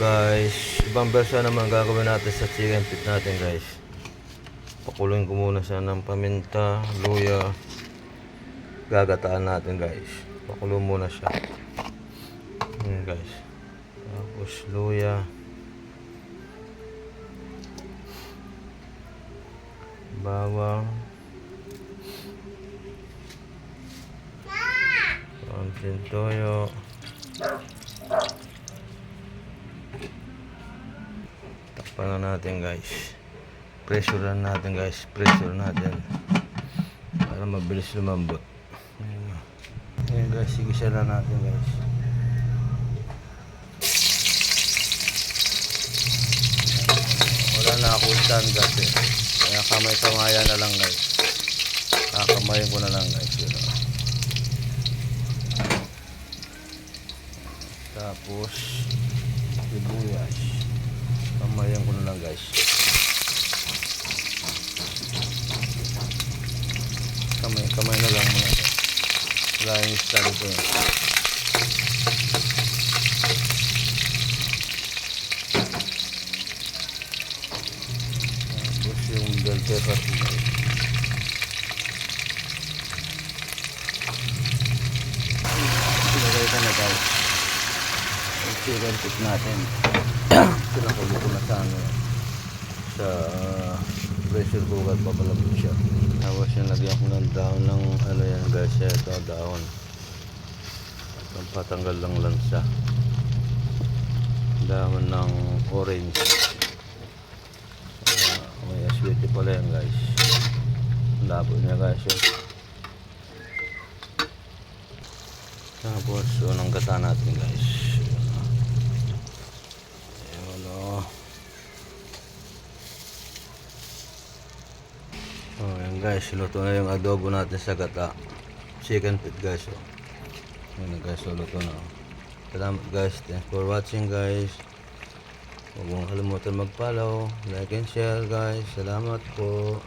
guys, ibang version naman gagawin natin sa chicken feet natin guys. Pakuloyin ko muna siya ng paminta, luya. Gagataan natin guys. Pakulo muna siya. Ayan guys. Tapos luya. Bawang. Konting toyo. Na natin guys. Pressure lang natin guys. Pressure natin. Para mabilis lumambot. Ayan. Ayan guys. Sige siya lang natin guys. Wala na ako stand kasi. Kaya kamay-kamaya na lang guys. Kakamayin ko na lang guys. Yun, oh. Tapos, sibuyas. Lang guys. Kamay, kamay na lang muna. Wala yung stand ko yun. Tapos yung bell pepper guys. Ka na guys. Yung chicken feet natin. Ko na sa ano. Sa pressure cooker papalabot siya. Tapos yung lagyan ko ng dahon ng ano yan guys. Ito dahon. Ang patanggal lang lang siya. Dahon ng orange. Uh, may aswete pala yan guys. Labo niya guys. Yun. Tapos, unang gata natin guys. Ayun o. Oh, yan guys, luto na yung adobo natin sa gata. Chicken feet guys. Oh. Yan na guys, so luto na. oh. Salamat guys. Thanks for watching guys. Huwag mong kalimutan mag-follow, like and share guys. Salamat po.